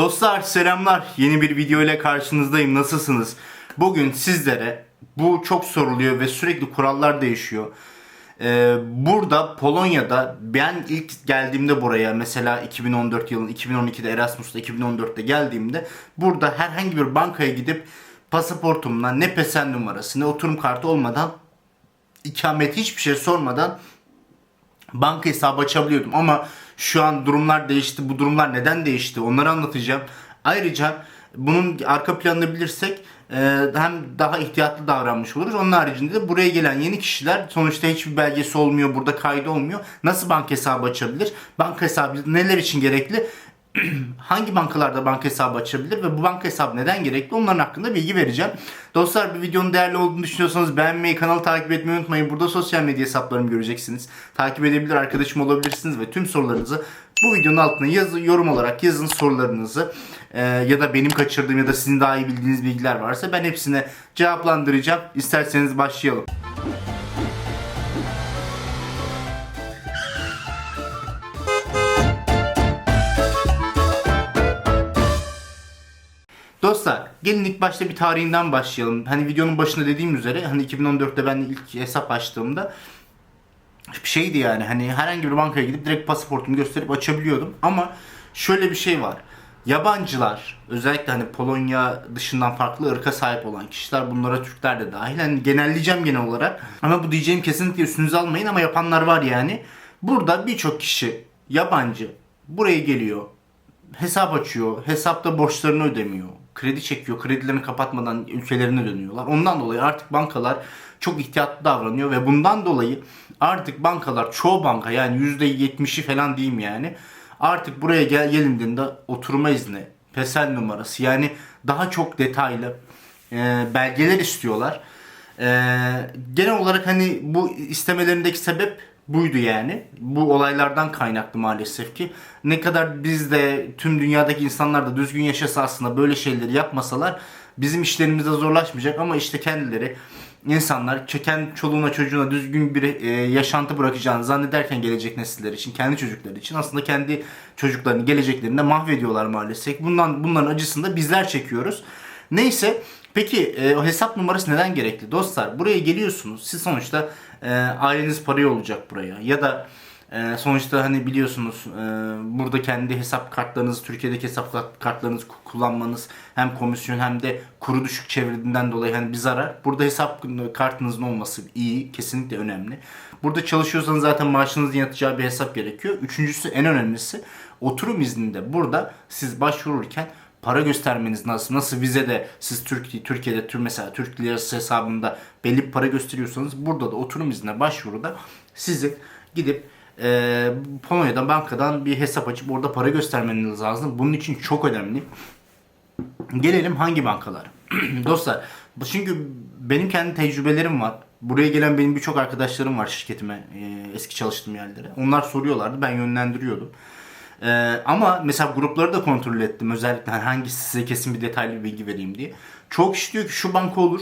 Dostlar selamlar. Yeni bir video ile karşınızdayım. Nasılsınız? Bugün sizlere bu çok soruluyor ve sürekli kurallar değişiyor. Ee, burada Polonya'da ben ilk geldiğimde buraya mesela 2014 yılın 2012'de Erasmus'ta 2014'te geldiğimde burada herhangi bir bankaya gidip pasaportumla ne pesen numarası ne oturum kartı olmadan ikamet hiçbir şey sormadan banka hesabı açabiliyordum ama şu an durumlar değişti. Bu durumlar neden değişti? Onları anlatacağım. Ayrıca bunun arka planını bilirsek e, hem daha ihtiyatlı davranmış oluruz. Onun haricinde de buraya gelen yeni kişiler sonuçta hiçbir belgesi olmuyor, burada kaydı olmuyor. Nasıl banka hesabı açabilir? Banka hesabı neler için gerekli? hangi bankalarda banka hesabı açabilir ve bu banka hesabı neden gerekli onların hakkında bilgi vereceğim. Dostlar bir videonun değerli olduğunu düşünüyorsanız beğenmeyi, kanalı takip etmeyi unutmayın. Burada sosyal medya hesaplarımı göreceksiniz. Takip edebilir, arkadaşım olabilirsiniz ve tüm sorularınızı bu videonun altına yazın, yorum olarak yazın sorularınızı Ee, ya da benim kaçırdığım ya da sizin daha iyi bildiğiniz bilgiler varsa ben hepsine cevaplandıracağım. İsterseniz başlayalım. Gelin ilk başta bir tarihinden başlayalım. Hani videonun başında dediğim üzere hani 2014'te ben ilk hesap açtığımda bir şeydi yani hani herhangi bir bankaya gidip direkt pasaportumu gösterip açabiliyordum. Ama şöyle bir şey var. Yabancılar özellikle hani Polonya dışından farklı ırka sahip olan kişiler bunlara Türkler de dahil. Hani genelleyeceğim genel olarak. Ama bu diyeceğim kesinlikle üstünüze almayın ama yapanlar var yani. Burada birçok kişi yabancı buraya geliyor. Hesap açıyor. Hesapta borçlarını ödemiyor. Kredi çekiyor. Kredilerini kapatmadan ülkelerine dönüyorlar. Ondan dolayı artık bankalar çok ihtiyatlı davranıyor ve bundan dolayı artık bankalar çoğu banka yani %70'i falan diyeyim yani artık buraya gel gelindiğinde oturma izni, PESEL numarası yani daha çok detaylı e, belgeler istiyorlar. E, genel olarak hani bu istemelerindeki sebep buydu yani. Bu olaylardan kaynaklı maalesef ki. Ne kadar biz de tüm dünyadaki insanlar da düzgün yaşasa aslında böyle şeyleri yapmasalar bizim işlerimiz de zorlaşmayacak ama işte kendileri insanlar kendi çoluğuna çocuğuna düzgün bir e, yaşantı bırakacağını zannederken gelecek nesiller için, kendi çocukları için aslında kendi çocuklarını, geleceklerini de mahvediyorlar maalesef. Bundan bunların acısını da bizler çekiyoruz. Neyse Peki e, hesap numarası neden gerekli? Dostlar buraya geliyorsunuz. Siz sonuçta e, aileniz parayı olacak buraya. Ya da e, sonuçta hani biliyorsunuz e, burada kendi hesap kartlarınızı, Türkiye'deki hesap kartlarınızı ku- kullanmanız hem komisyon hem de kuru düşük çevirdiğinden dolayı hani bir zarar. Burada hesap kartınızın olması iyi, kesinlikle önemli. Burada çalışıyorsanız zaten maaşınızın yatacağı bir hesap gerekiyor. Üçüncüsü en önemlisi oturum izninde burada siz başvururken para göstermeniz nasıl? Nasıl vizede siz Türkiye Türkiye'de tüm mesela Türk lirası hesabında belli para gösteriyorsanız burada da oturum iznine başvuruda sizin gidip e, Polonya'dan bankadan bir hesap açıp orada para göstermeniz lazım. Bunun için çok önemli. Gelelim hangi bankalar? Dostlar çünkü benim kendi tecrübelerim var. Buraya gelen benim birçok arkadaşlarım var şirketime, e, eski çalıştığım yerlere. Onlar soruyorlardı, ben yönlendiriyordum. Ee, ama mesela grupları da kontrol ettim. Özellikle hangisi size kesin bir detaylı bir bilgi vereyim diye. Çok kişi diyor ki şu banka olur.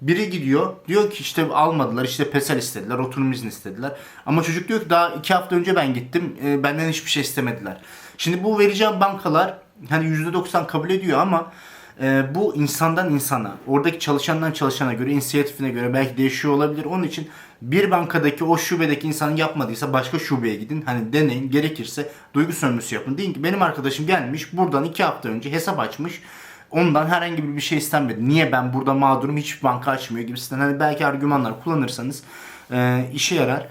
Biri gidiyor diyor ki işte almadılar işte pesel istediler oturum izni istediler. Ama çocuk diyor ki daha iki hafta önce ben gittim e, benden hiçbir şey istemediler. Şimdi bu vereceğim bankalar hani %90 kabul ediyor ama e, bu insandan insana oradaki çalışandan çalışana göre inisiyatifine göre belki değişiyor olabilir. Onun için bir bankadaki o şubedeki insan yapmadıysa başka şubeye gidin. Hani deneyin gerekirse duygu sömürüsü yapın. Deyin ki benim arkadaşım gelmiş buradan iki hafta önce hesap açmış. Ondan herhangi bir şey istenmedi. Niye ben burada mağdurum hiçbir banka açmıyor gibisinden. Hani belki argümanlar kullanırsanız e, işe yarar.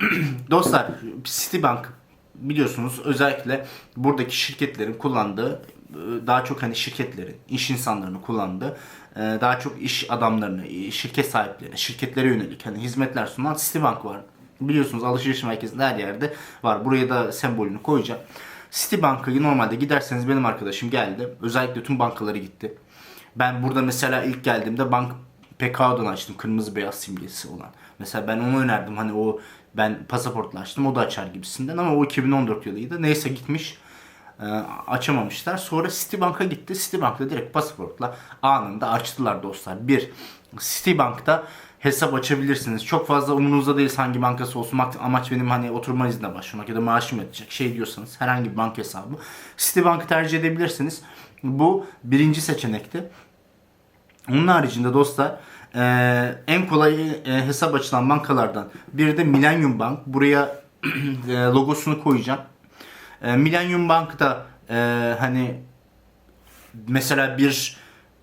Dostlar Citibank biliyorsunuz özellikle buradaki şirketlerin kullandığı daha çok hani şirketlerin, iş insanlarını kullandığı, e, daha çok iş adamlarını, şirket sahiplerine, şirketlere yönelik hani hizmetler sunan Citibank var. Biliyorsunuz alışveriş merkezinde her yerde var. Buraya da sembolünü koyacağım. Citibank'ı normalde giderseniz benim arkadaşım geldi. Özellikle tüm bankaları gitti. Ben burada mesela ilk geldiğimde bank PKO'dan açtım. Kırmızı beyaz simgesi olan. Mesela ben onu önerdim. Hani o ben pasaportla açtım. O da açar gibisinden. Ama o 2014 yılıydı. Neyse gitmiş. E, açamamışlar. Sonra Citibank'a gitti. Citibank'ta direkt pasaportla anında açtılar dostlar. Bir, Citibank'ta hesap açabilirsiniz. Çok fazla umurunuzda değil hangi bankası olsun. Amaç benim hani oturma iznine başlamak ya da maaşım yatacak şey diyorsanız herhangi bir banka hesabı. Citibank'ı tercih edebilirsiniz. Bu birinci seçenekti. Onun haricinde dostlar e, en kolay e, hesap açılan bankalardan biri de Millennium Bank. Buraya e, logosunu koyacağım. E, Millennium Bank'ta e, hani mesela bir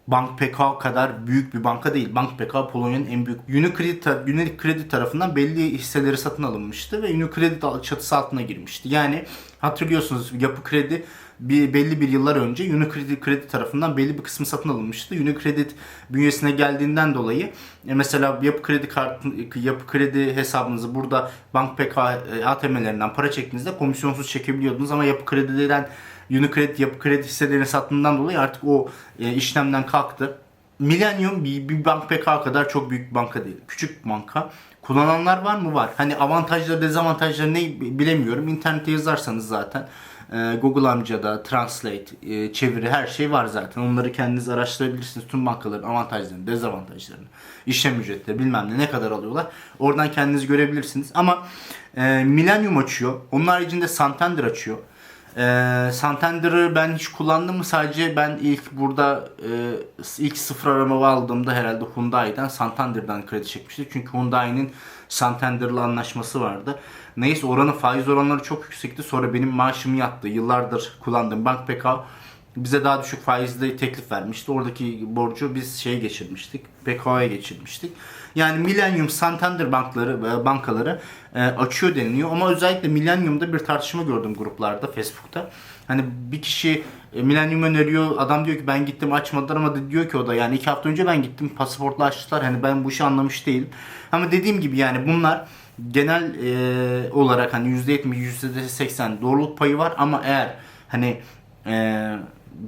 Bank PK kadar büyük bir banka değil. Bank PK Polonya'nın en büyük. Unicredit, Unicredit tarafından belli hisseleri satın alınmıştı ve Unicredit çatısı altına girmişti. Yani hatırlıyorsunuz Yapı Kredi bir belli bir yıllar önce Unicredit kredi tarafından belli bir kısmı satın alınmıştı. Unicredit bünyesine geldiğinden dolayı e, mesela Yapı Kredi kart Yapı Kredi hesabınızı burada Bank PK e, ATM'lerinden para çektiğinizde komisyonsuz çekebiliyordunuz ama Yapı Kredi'den Unicredit Yapı Kredi hisselerini sattığından dolayı artık o e, işlemden kalktı. Millennium bir, bir bank PK kadar çok büyük bir banka değil. Küçük bir banka. Kullananlar var mı? Var. Hani avantajları dezavantajları ne bilemiyorum. İnternette yazarsanız zaten e, Google amcada, Translate, e, çeviri her şey var zaten. Onları kendiniz araştırabilirsiniz. Tüm bankaların avantajlarını, dezavantajlarını, işlem ücretleri bilmem ne ne kadar alıyorlar. Oradan kendiniz görebilirsiniz. Ama e, Millennium açıyor. Onun haricinde Santander açıyor. Ee, Santander'ı ben hiç kullandım mı? Sadece ben ilk burada e, ilk sıfır arama aldığımda herhalde Hyundai'den Santander'dan kredi çekmiştim. Çünkü Hyundai'nin Santander'la anlaşması vardı. Neyse oranın faiz oranları çok yüksekti. Sonra benim maaşım yattı. Yıllardır kullandığım Bank PK bize daha düşük faizli teklif vermişti. Oradaki borcu biz şeye geçirmiştik. PKO'ya geçirmiştik. Yani Millennium, Santander bankları, e, bankaları e, açıyor deniliyor. Ama özellikle Millennium'da bir tartışma gördüm gruplarda, Facebook'ta. Hani bir kişi e, Millennium öneriyor. Adam diyor ki ben gittim açmadılar ama diyor ki o da yani iki hafta önce ben gittim pasaportla açtılar. Hani ben bu işi anlamış değilim. Ama dediğim gibi yani bunlar genel e, olarak hani %70, %80 doğruluk payı var ama eğer hani e,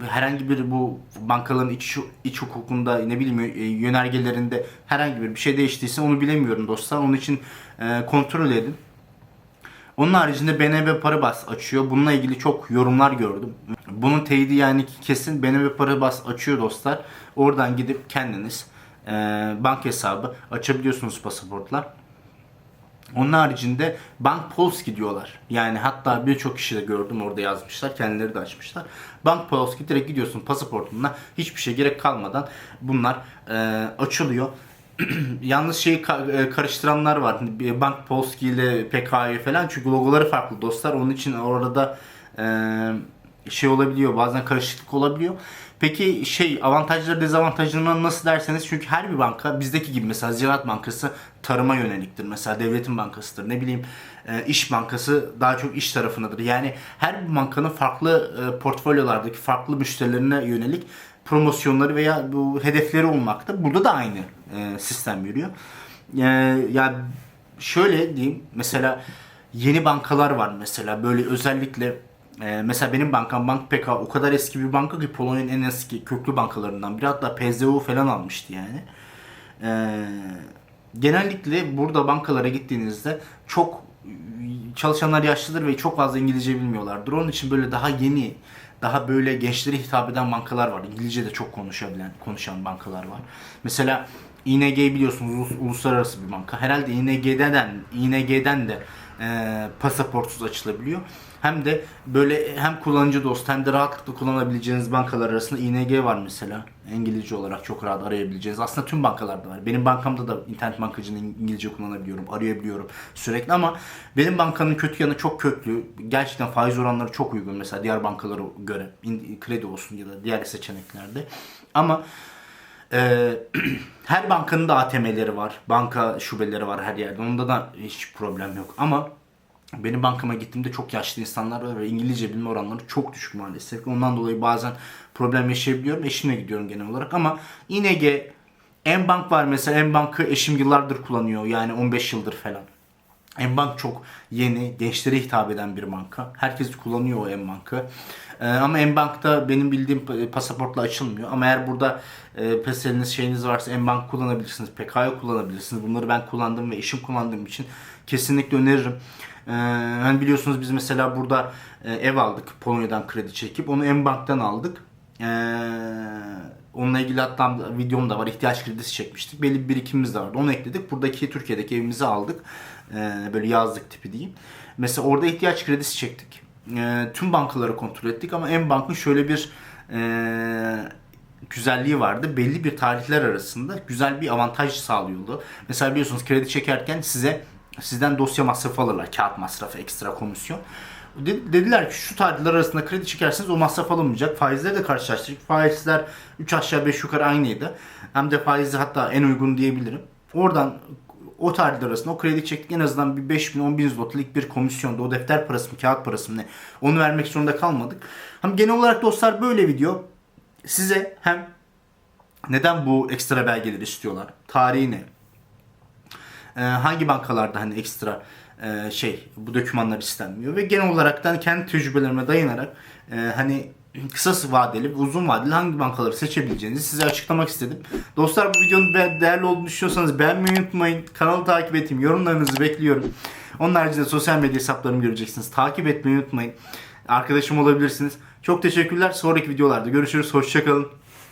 herhangi bir bu bankaların iç, iç hukukunda ne bileyim e, yönergelerinde herhangi bir bir şey değiştiyse onu bilemiyorum dostlar. Onun için e, kontrol edin. Onun haricinde BNB Paribas açıyor. Bununla ilgili çok yorumlar gördüm. Bunun teyidi yani kesin BNB Paribas açıyor dostlar. Oradan gidip kendiniz e, bank hesabı açabiliyorsunuz pasaportla. Onun haricinde Bank Polski diyorlar. Yani hatta birçok kişi de gördüm orada yazmışlar. Kendileri de açmışlar. Bank Polski direkt gidiyorsun pasaportunla hiçbir şey gerek kalmadan bunlar e, açılıyor. Yalnız şeyi e, karıştıranlar var. Bank Polski ile PK'yı falan. Çünkü logoları farklı dostlar. Onun için orada e, şey olabiliyor. Bazen karışıklık olabiliyor. Peki şey avantajları dezavantajlarını nasıl derseniz çünkü her bir banka bizdeki gibi mesela Ziraat Bankası tarıma yöneliktir. Mesela devletin bankasıdır. Ne bileyim e, iş bankası daha çok iş tarafındadır. Yani her bir bankanın farklı e, portfolyolardaki farklı müşterilerine yönelik promosyonları veya bu hedefleri olmakta. Burada da aynı e, sistem yürüyor. E, ya şöyle diyeyim mesela yeni bankalar var mesela böyle özellikle ee, mesela benim bankam Bank PK o kadar eski bir banka ki Polonya'nın en eski köklü bankalarından biri. Hatta PZU falan almıştı yani. Ee, genellikle burada bankalara gittiğinizde çok çalışanlar yaşlıdır ve çok fazla İngilizce bilmiyorlardır. Onun için böyle daha yeni, daha böyle gençlere hitap eden bankalar var. İngilizce de çok konuşabilen, konuşan bankalar var. Mesela ING biliyorsunuz ulus- uluslararası bir banka. Herhalde ING'den ING'den de e, pasaportsuz açılabiliyor. Hem de böyle hem kullanıcı dost hem de rahatlıkla kullanabileceğiniz bankalar arasında ING var mesela. İngilizce olarak çok rahat arayabileceğiniz. Aslında tüm bankalarda var. Benim bankamda da internet bankacılığını İngilizce kullanabiliyorum, arayabiliyorum sürekli ama benim bankanın kötü yanı çok köklü. Gerçekten faiz oranları çok uygun mesela diğer bankalara göre. Kredi olsun ya da diğer seçeneklerde. Ama ee, her bankanın da ATM'leri var. Banka şubeleri var her yerde. Onda da hiç problem yok. Ama benim bankama gittiğimde çok yaşlı insanlar var ve İngilizce bilme oranları çok düşük maalesef. Ondan dolayı bazen problem yaşayabiliyorum. Eşimle gidiyorum genel olarak ama ING, M-Bank var mesela. M-Bank'ı eşim yıllardır kullanıyor. Yani 15 yıldır falan. M-Bank çok yeni, gençlere hitap eden bir banka. Herkes kullanıyor o M-Bank'ı. Ee, ama Mbank'ta benim bildiğim pa- pasaportla açılmıyor. Ama eğer burada e, PESEL'iniz şeyiniz varsa Mbank kullanabilirsiniz. PK'yı kullanabilirsiniz. Bunları ben kullandım ve eşim kullandığım için kesinlikle öneririm. Ee, hani biliyorsunuz biz mesela burada e, ev aldık Polonya'dan kredi çekip onu Mbank'tan aldık. Ee, onunla ilgili hatta videom da var. İhtiyaç kredisi çekmiştik. Belli bir birikimimiz de vardı. Onu ekledik. Buradaki Türkiye'deki evimizi aldık. Ee, böyle yazlık tipi diyeyim. Mesela orada ihtiyaç kredisi çektik. Ee, tüm bankaları kontrol ettik ama en bankın şöyle bir e, güzelliği vardı. Belli bir tarihler arasında güzel bir avantaj sağlıyordu. Mesela biliyorsunuz kredi çekerken size sizden dosya masrafı alırlar. Kağıt masrafı, ekstra komisyon. De- dediler ki şu tarihler arasında kredi çekerseniz o masraf alınmayacak. Faizleri de karşılaştırdık. Faizler 3 aşağı 5 yukarı aynıydı. Hem de faizi hatta en uygun diyebilirim. Oradan o tarihler arasında o kredi çektik en azından bir 5 bin 10 bin zlotlik bir komisyonda o defter parası mı kağıt parası mı ne onu vermek zorunda kalmadık. Hem genel olarak dostlar böyle video size hem neden bu ekstra belgeleri istiyorlar? Tarihi ne? Ee, hangi bankalarda hani ekstra e, şey bu dokümanlar istenmiyor ve genel olarak da hani kendi tecrübelerime dayanarak e, hani kısa vadeli uzun vadeli hangi bankaları seçebileceğinizi size açıklamak istedim. Dostlar bu videonun değerli olduğunu düşünüyorsanız beğenmeyi unutmayın. Kanalı takip edin. Yorumlarınızı bekliyorum. Onun haricinde sosyal medya hesaplarımı göreceksiniz. Takip etmeyi unutmayın. Arkadaşım olabilirsiniz. Çok teşekkürler. Sonraki videolarda görüşürüz. Hoşçakalın.